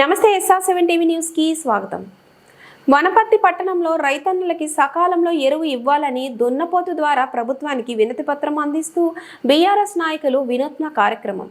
నమస్తే SR seven TV న్యూస్కి స్వాగతం. వనపర్తి పట్టణంలో రైతన్నులకి సకాలంలో ఎరువు ఇవ్వాలని దున్నపోతు ద్వారా ప్రభుత్వానికి వినతి పత్రం అందిస్తూ బీఆర్ఎస్ నాయకులు వినూత్న కార్యక్రమం.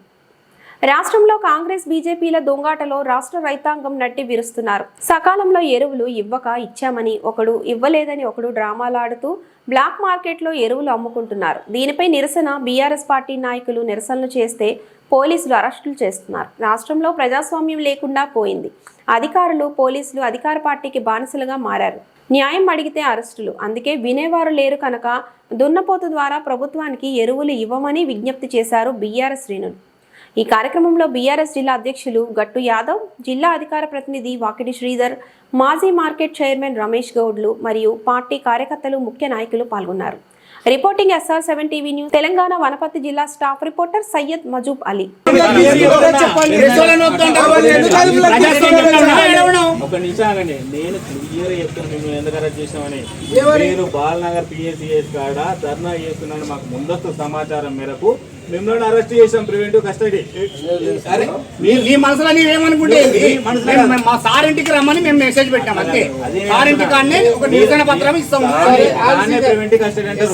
రాష్ట్రంలో కాంగ్రెస్ బీజేపీల దొంగాటలో రాష్ట్ర రైతాంగం నట్టి విరుస్తున్నారు. సకాలంలో ఎరువులు ఇవ్వక ఇచ్చామని ఒకడు ఇవ్వలేదని ఒకడు డ్రామాలాడుతూ బ్లాక్ మార్కెట్లో ఎరువులు అమ్ముకుంటున్నారు. దీనిపై నిరసన బీఆర్ఎస్ పార్టీ నాయకులు నిరసనలు చేస్తే పోలీసులు అరెస్టులు చేస్తున్నారు. రాష్ట్రంలో ప్రజాస్వామ్యం లేకుండా పోయింది. అధికారులు పోలీసులు అధికార పార్టీకి బానిసలుగా మారారు. న్యాయం అడిగితే అరెస్టులు. అందుకే వినేవారు లేరు కనుక దున్నపోతు ద్వారా ప్రభుత్వానికి ఎరువులు ఇవ్వమని విజ్ఞప్తి చేశారు బీఆర్ఎస్ శ్రేణులు. ఈ కార్యక్రమంలో బీఆర్ఎస్ జిల్లా అధ్యక్షులు గట్టు యాదవ్ జిల్లా అధికార ప్రతినిధి వాకిటి శ్రీధర్ మాజీ మార్కెట్ చైర్మన్ రమేష్ గౌడ్లు మరియు పార్టీ కార్యకర్తలు ముఖ్య నాయకులు పాల్గొన్నారు. Reporting SR seven TV news Telangana Wanaparthy జిల్లా స్టాఫ్ రిపోర్టర్ సయ్యద్ మజూబ్ అలీ. ఒక నిమిషం ఆగండి. నేను క్లియర్ చెప్తాను మేము ఎందుకు అరెస్ట్ చేసామని మీరు బాలనగర్ పిఎస్సిఎస్ కాడ ధర్నా చేస్తున్నాను మాకు ముందస్తు సమాచారం మేరకు మిమ్మల్ని అరెస్ట్ చేసాం ప్రివెంటివ్ కస్టడీ. అరే, నీ- మనసులో నీవేమనుకుంటే మా సార్ ఇంటికి రమ్మని మేము మెసేజ్ పెట్టాం అంతే. సార్ ఇంటి కాడనే ఒక నిరసన పత్రం ఇస్తాము ప్రివెంటివ్ కస్టడీ అంటే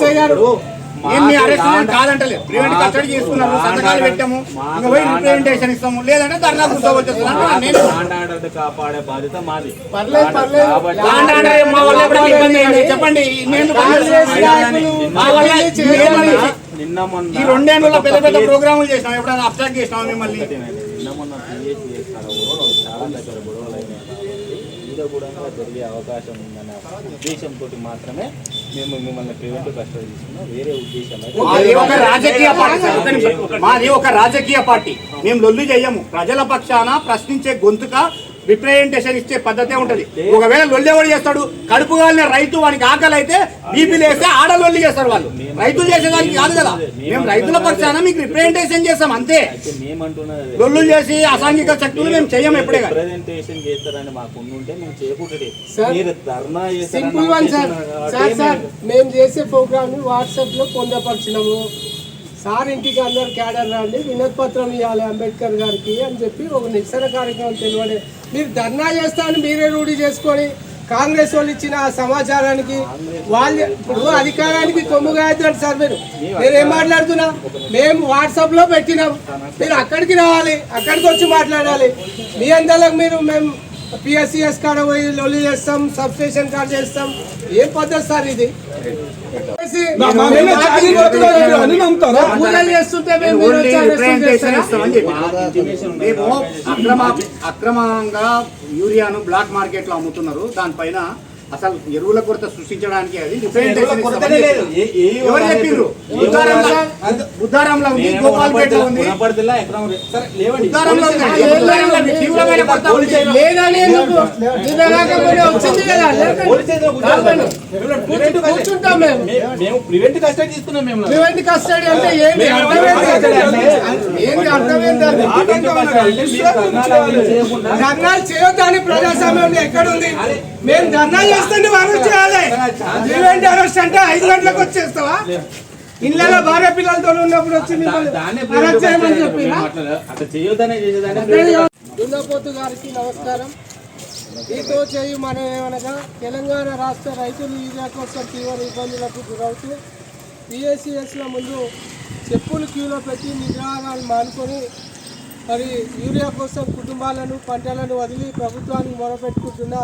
ఏం మీ అరెస్ట్ కాండ- కాదంటలే ప్రివెంట్ కస్టడీ చేసుకున్నారు మాకు సంతకాలు కాండ- పెట్టాము మాకు ఇంకా పోయి కాండ- రిప్రజెంటేషన్ ఇస్తాము లేదంటే ధర్నా కూర్చోవచ్చు కాపాడే బాధ్యత మాది. మా వల్ల ఇబ్బంది చెప్పండి మా వల్ల ఏమని- నిన్న మొన్న ఈ రెండేళ్ళలో పెద్ద పెద్ద ప్రోగ్రాములు చేసినాం. ఎప్పుడైనా అబ్స్ట్రాక్ట్ చేసినాం మిమ్మల్ని. నిన్న మొన్న చాలా దగ్గర కూడా జరిగే అవకాశం ఉందనే ఉద్దేశంతో మాత్రమే మేము మిమ్మల్ని ప్రివెంటివ్ కస్టడీ తీసుకున్నాం. వేరే ఉద్దేశం ఒక రాజకీయ పార్టీ. మాది ఒక రాజకీయ పార్టీ. మేము లొల్లి చెయ్యము. ప్రజల పక్షాన ప్రశ్నించే గొంతుక రిప్రజెంటేషన్ ఇచ్చే పద్ధతే ఉంటది. ఒకవేళ లొల్లి ఎవడు చేస్తాడు కడుపు కాలిన రైతు వానికి ఆకలి అయితే బీపీ లేస్తే ఆడ లొల్లి చేస్తారు వాళ్ళు. రైతులు చేసేదానికి కాదు కదా. మేము రైతుల పక్షాన మీకు రిప్రజెంటేషన్ చేస్తాం అంతే. లొల్లులు చేసి అసాంఘిక శక్తులు మేము చెయ్యం ఎప్పుడే. రిప్రజెంటేషన్ చేస్తారని మాకు మేము simple one sir. Sir sir మేము చేసే ప్రోగ్రామ్ వాట్సాప్లో పొందపరిచినాము. సార్ ఇంటికి అందరు క్యాడర్ రండి వినతి పత్రం ఇవ్వాలి అంబేద్కర్ గారికి అని చెప్పి ఒక నిరసన కార్యక్రమం తెలియడే మీరు ధర్నా చేస్తా అని మీరే రూఢి చేసుకొని కాంగ్రెస్ వాళ్ళు ఇచ్చిన ఆ సమాచారానికి వాళ్ళు ఇప్పుడు అధికారానికి కొమ్ము అవుతారు సార్ మీరు. మీరు ఏం మాట్లాడుతున్నా? మేము వాట్సాప్లో పెట్టినాం. మీరు అక్కడికి రావాలి అక్కడికి వచ్చి మాట్లాడాలి. మీ అందరికి మీరు మేము పిఎస్సిఎస్ కాడ పోయి లొల్లి చేస్తాం సబ్స్టేషన్ కాడ చేస్తాం. ఏం పద్ధతి సార్ ఇది? అక్రమంగా యూరియాను బ్లాక్ మార్కెట్లో అమ్ముతున్నారు. దానిపైన అసలు ఎరువుల కొరత సృష్టించడానికి అది. ఎవరు చెప్పిండ్రు? బుద్ధారంలో ఉంది గోపాల్పేట ఉంది. తీవ్రమైన కొరత కూర్చుంటాం మేము. ప్రివెంట్ కస్టడీ తీసుకున్నాం మేము. ప్రివెంట్ కస్టడీ అంటే ఏంటి అర్థమైంది ఏంటి అర్థమైంది అది? ధర్నాలు చేయొద్దని ప్రజాస్వామ్యం ఎక్కడ ఉంది మేము ధర్నా చేస్తుంటే వాళ్ళు చేయాలి ప్రివెంట్ అరెస్ట్ అంటే ఐదు గంటలకు వచ్చేస్తావా? ఇళ్ళలో భార్య పిల్లలతో ఉన్నప్పుడు వచ్చి అరెస్ట్ చేయమని చేసేదాన్ని దున్నపోతు గారికి నమస్కారం. ఈతో చేయి మనం ఏమనగా తెలంగాణ రాష్ట్ర రైతులు యూరియా కోసం తీవ్ర ఇబ్బందులకు గురవుతూ పిఎస్సిఎస్ల ముందు చెప్పులు క్యూలో పెట్టి నిద్రాహారాలు మానుకొని మరి యూరియా కోసం కుటుంబాలను పంటలను వదిలి ప్రభుత్వానికి మొరపెట్టుకుంటున్న